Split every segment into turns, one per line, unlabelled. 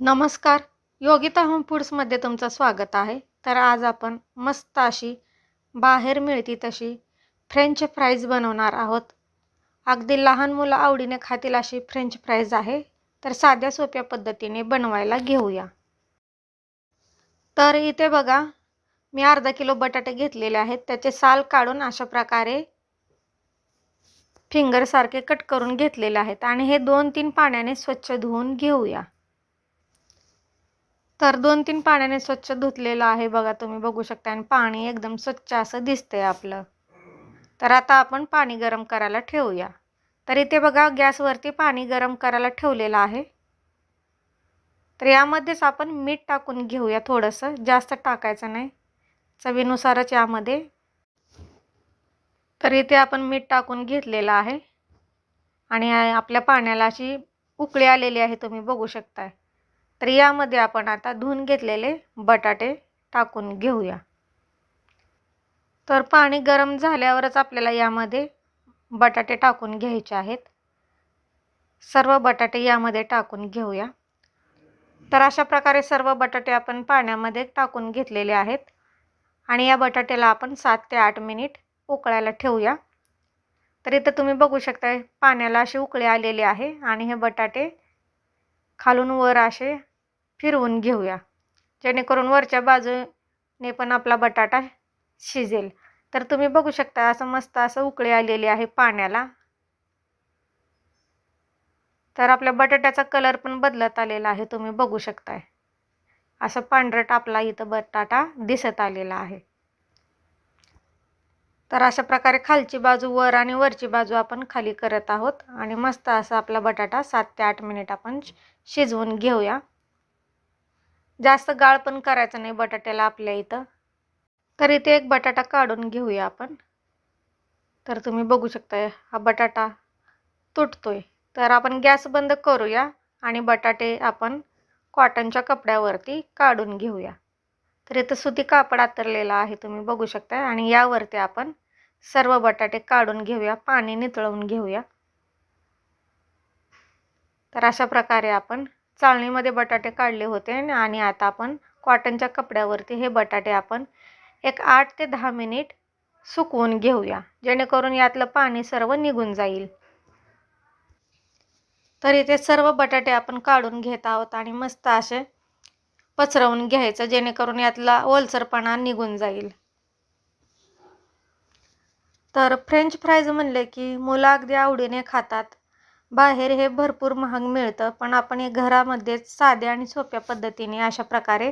नमस्कार. योगिता होम फूड्समध्ये तुमचं स्वागत आहे. तर आज आपण मस्त अशी बाहेर मिळती तशी फ्रेंच फ्राईज बनवणार आहोत. अगदी लहान मुलं आवडीने खातील अशी फ्रेंच फ्राईज आहे. तर साध्या सोप्या पद्धतीने बनवायला घेऊया. तर इथे बघा मी अर्धा किलो बटाटे घेतलेले आहेत. त्याचे साल काढून अशा प्रकारे फिंगरसारखे कट करून घेतलेले आहेत. आणि हे दोन तीन पाण्याने स्वच्छ धुवून घेऊया. तर दोन तीन पाण्याने स्वच्छ धुतलेलं आहे बघा तुम्ही बघू शकता. आणि पाणी एकदम स्वच्छ असं दिसतंय आपलं. तर आता आपण पाणी गरम करायला ठेवूया. तर इथे बघा गॅसवरती पाणी गरम करायला ठेवलेलं आहे. तर यामध्येच आपण मीठ टाकून घेऊया थोडंसं. जास्त टाकायचं नाही. चवीनुसारच यामध्ये. तर इथे आपण मीठ टाकून घेतलेलं आहे. आणि आपल्या पाण्याला अशी उकळी आलेली आहे तुम्ही बघू शकताय. तर यामध्ये आपण आता धुवून घेतलेले बटाटे टाकून घेऊया. तर पाणी गरम झाल्यावरच आपल्याला यामध्ये बटाटे टाकून घ्यायचे आहेत. सर्व बटाटे यामध्ये टाकून घेऊया. तर अशा प्रकारे सर्व बटाटे आपण पाण्यामध्ये टाकून घेतलेले आहेत. आणि या बटाट्याला आपण सात ते आठ मिनिट उकळायला ठेवूया. तर इथं तुम्ही बघू शकता पाण्याला अशी उकळी आलेली आहे आणि हे बटाटे खालून वर असे फिरवून घेऊया. जेणेकरून वरच्या बाजूने पण आपला बटाटा शिजेल. तर तुम्ही बघू शकता असं मस्त असं उकळी आलेली आहे पाण्याला. तर आपल्या बटाट्याचा कलर पण बदलत आलेला आहे तुम्ही बघू शकताय. असं पांढरट आपला इथं बटाटा दिसत आलेला आहे. तर अशा प्रकारे खालची बाजू वर आणि वरची बाजू आपण खाली करत आहोत. आणि मस्त असा आपला बटाटा सात ते आठ मिनिट आपण शिजवून घेऊया. जास्त गाळ पण करायचं नाही बटाट्याला आपल्या इथं. तर इथे एक बटाटा काढून घेऊया आपण. तर तुम्ही बघू शकता हा बटाटा तुटतोय. तर आपण गॅस बंद करूया आणि बटाटे आपण कॉटनच्या कपड्यावरती काढून घेऊया. तर इथं सुती कापड आतरलेला आहे तुम्ही बघू शकता आणि यावरती आपण सर्व बटाटे काढून घेऊया पाणी नितळवून घेऊया. तर अशा प्रकारे आपण चाळणीमध्ये बटाटे काढले होते आणि आता आपण कॉटनच्या कपड्यावरती हे बटाटे आपण एक आठ ते दहा मिनिट सुकवून घेऊया जेणेकरून यातलं पाणी सर्व निघून जाईल. तर इथे सर्व बटाटे आपण काढून घेत आहोत आणि मस्त असे पसरवून घ्यायचं जेणेकरून यातला ओलसरपणा निघून जाईल. तर फ्रेंच फ्राईज म्हणले की मुलं अगदी आवडीने खातात. बाहेर हे भरपूर महाग मिळतं पण आपण हे घरामध्येच साध्या आणि सोप्या पद्धतीने अशा प्रकारे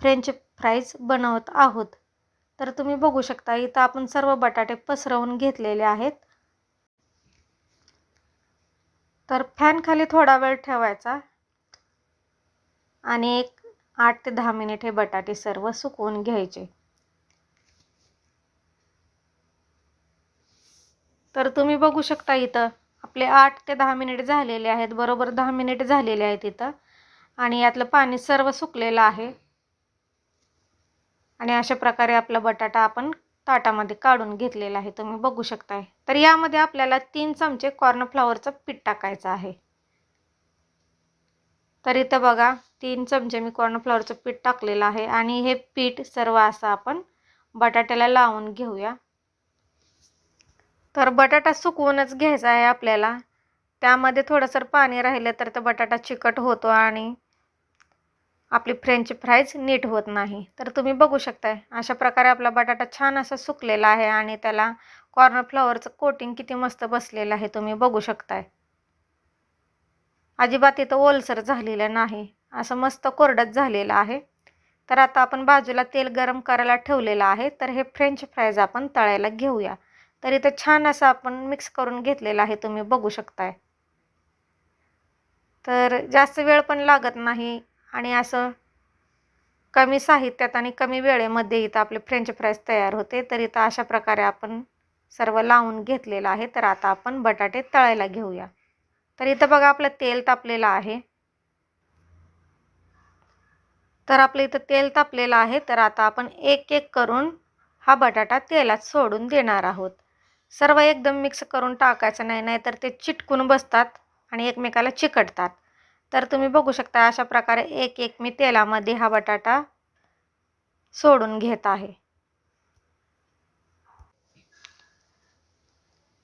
फ्रेंच फ्राईज बनवत आहोत. तर तुम्ही बघू शकता इथं आपण सर्व बटाटे पसरवून घेतलेले आहेत. तर फॅन खाली थोडा वेळ ठेवायचा आणि एक आठ ते दहा मिनिट हे बटाटे सर्व सुकवून घ्यायचे. तर तुम्ही बघू शकता इथं आपले आठ ते दहा मिनिट झालेले आहेत. बरोबर दहा मिनिट झालेले आहेत इथं. आणि यातलं पाणी सर्व सुकलेलं आहे. आणि अशा प्रकारे आपला बटाटा आपण ताटामध्ये काढून घेतलेला आहे. तुम्ही बघू शकताय. तर यामध्ये आपल्याला तीन चमचे कॉर्नफ्लॉवरचं पीठ टाकायचं आहे. तर इथं बघा तीन चमचे मी कॉर्नफ्लॉवरचं पीठ टाकलेलं आहे. आणि हे पीठ सर्व असं आपण बटाट्याला लावून घेऊया. तर बटाटा सुकवूनच घ्यायचा आहे आपल्याला. त्यामध्ये थोडंसं पाणी राहिलं तर तो बटाटा चिकट होतो आणि आपली फ्रेंच फ्राईज नीट होत नाही. तर तुम्ही बघू शकताय अशा प्रकारे आपला बटाटा छान असा सुकलेला आहे आणि त्याला कॉर्नफ्लॉवरचं कोटिंग किती मस्त बसलेलं आहे तुम्ही बघू शकताय. अजिबात इथं ओलसर झालेलं नाही असं मस्त कोरडत झालेलं आहे. तर आता आपण बाजूला तेल गरम करायला ठेवलेलं आहे तर हे फ्रेंच फ्राईज आपण तळायला घेऊया. तर इथं छान असं आपण मिक्स करून घेतलेलं आहे तुम्ही बघू शकताय. तर जास्त वेळ पण लागत नाही आणि असं कमी साहित्यात आणि कमी वेळेमध्ये इथं आपले फ्रेंच फ्राईज तयार होते. तर इथं अशा प्रकारे आपण सर्व लावून घेतलेलं आहे. तर आता आपण बटाटे तळायला घेऊया. तर इथं बघा आपलं तेल तापलेलं आहे. तर आपलं इथं तेल तापलेलं आहे. तर आता आपण एक एक करून हा बटाटा तेलात सोडून देणार आहोत. सर्व एकदम मिक्स करून टाकायचं नाही नाहीतर ते चिटकून बसतात आणि एकमेकाला चिकटतात. तर तुम्ही बघू शकता अशा प्रकारे एक एक मी तेलामध्ये हा बटाटा सोडून घेत आहे.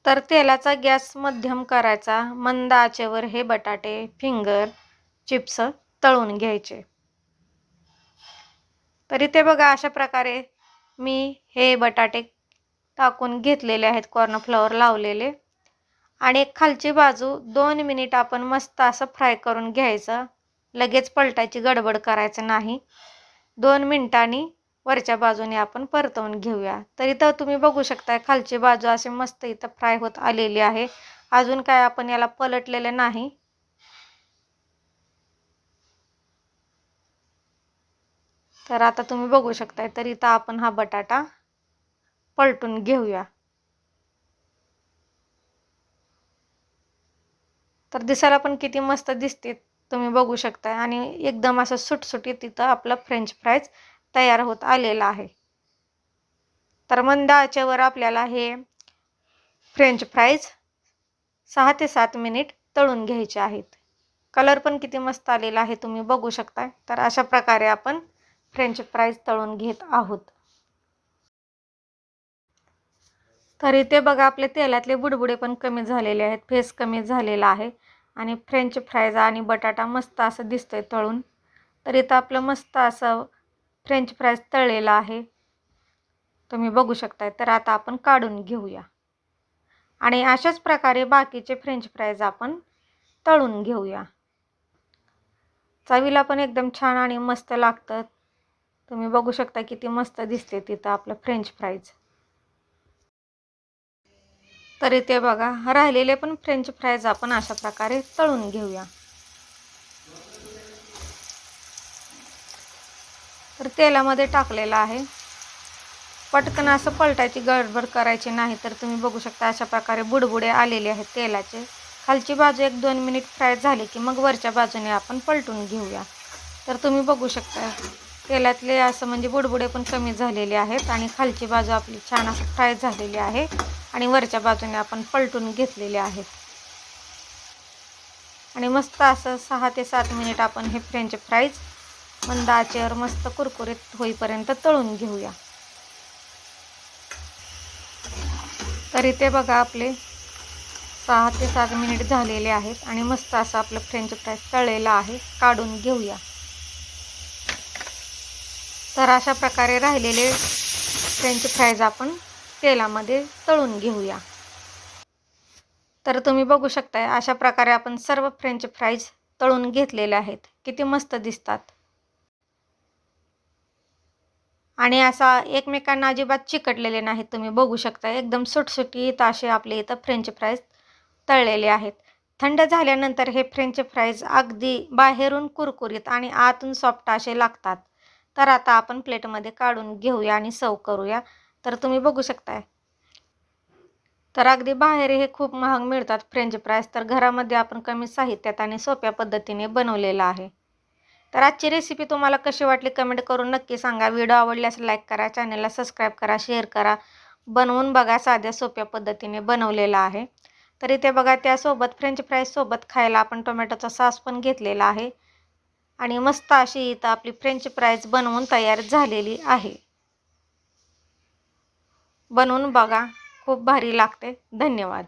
तर तेलाचा गॅस मध्यम करायचा. मंद आचेवर हे बटाटे फिंगर चिप्स तळून घ्यायचे. तरी ते बघा अशा प्रकारे मी हे बटाटे टाकून घेतलेले आहेत कॉर्नफ्लॉवर लावलेले. आणि एक खालची बाजू दोन मिनिट आपण मस्त असं फ्राय करून घ्यायचं. लगेच पलटायची गडबड करायचं नाही. दोन मिनिटांनी वरच्या बाजूने आपण परतवून घेऊया. तर इथं तुम्ही बघू शकता खालची बाजू असे मस्त इथं फ्राय होत आलेली आहे. अजून काय आपण याला पलटलेले नाही. तर आता तुम्ही बघू शकताय तर इथं आपण हा बटाटा पलटून घेऊया. तर दिसायला पण किती मस्त दिसते तुम्ही बघू शकता आणि एकदम असं सुटसुटीत तिथं आपलं फ्रेंच फ्राईज तयार होत आलेला आहे. तर मंद आचेवर आपल्याला हे फ्रेंच फ्राईज सहा ते सात मिनिट तळून घ्यायचे आहेत. कलर पण किती मस्त आलेला आहे तुम्ही बघू शकता तर अशा प्रकारे आपण फ्रेंच फ्राईज तळून घेत आहोत. तर इथे बघा आपले तेलातले बुडबुडे पण कमी झालेले आहेत. फेस कमी झालेला आहे. आणि फ्रेंच फ्राईज आणि बटाटा मस्त असं दिसतंय तळून. तर इथं आपलं मस्त असं फ्रेंच फ्राईज तळलेलं आहे. तुम्ही बघू शकताय. तर आता आपण काढून घेऊया. आणि अशाच प्रकारे बाकीचे फ्रेंच फ्राईज आपण तळून घेऊया. चवीला पण एकदम छान आणि मस्त लागतं. तुम्ही बघू शकता किती मस्त दिसते तिथं आपलं फ्रेंच फ्राईज तर इथे बघा राहिलेले पण फ्रेंच फ्राईज आपण अशा प्रकारे तळून घेऊया. तर तेलामध्ये टाकलेलं आहे. पटकन असं पलटायची गडबड करायची नाही तर तुम्ही बघू शकता अशा प्रकारे बुडबुडे आलेले आहेत तेलाचे. खालची बाजू एक दोन मिनिट फ्राय झाली की मग वरच्या बाजूने आपण पलटून घेऊया. तर तुम्ही बघू शकता तेलातले असं म्हणजे बुडबुडे पण कमी झालेले आहेत आणि खालची बाजू आपली छान असं फ्राय झालेली आहे. आणि वरच्या बाजूने आपण पलटून घेतलेले आहेत. आणि मस्त असं सहा ते सात मिनिट आपण हे फ्रेंच फ्राईज मंद आचेवर मस्त कुरकुरीत होईपर्यंत तळून घेऊया. तर इथे बघा आपले सहा ते सात मिनिट झालेले आहेत आणि मस्त असं आपलं फ्रेंच फ्राईज तळलेलं आहे काढून घेऊया. तर अशा प्रकारे राहिलेले फ्रेंच फ्राईज आपण तेलामध्ये तळून घेऊया. तर तुम्ही बघू शकताय अशा प्रकारे आपण सर्व फ्रेंच फ्राईज तळून घेतलेले आहेत. किती मस्त दिसतात. आणि असा एकमेकांना अजिबात चिकटलेले नाहीत. तुम्ही बघू शकता एकदम सुटसुटीत असे आपले इथं फ्रेंच फ्राईज तळलेले आहेत. थंड झाल्यानंतर हे फ्रेंच फ्राईज अगदी बाहेरून कुरकुरीत आणि आतून सॉफ्ट असे लागतात. तर आता आपण प्लेटमध्ये काढून घेऊया आणि सर्व करूया. तर तुम्ही बघू शकताय. तर अगदी बाहेर हे खूप महाग मिळतात फ्रेंच फ्राईज तर घरामध्ये आपण कमी साहित्यात आणि सोप्या पद्धतीने बनवलेलं आहे. तर आजची रेसिपी तुम्हाला कशी वाटली कमेंट करून नक्की सांगा. व्हिडिओ आवडल्यास लाईक करा चॅनलला सबस्क्राईब करा शेअर करा. बनवून बघा साध्या सोप्या पद्धतीने बनवलेला आहे. तर इथे बघा त्यासोबत फ्रेंच फ्राईजसोबत खायला आपण टोमॅटोचा सॉस पण घेतलेला आहे. आणि मस्त अशी इथं आपली फ्रेंच फ्राईज बनवून तयार झालेली आहे. बनवून बघा. खूप भारी लागते. धन्यवाद.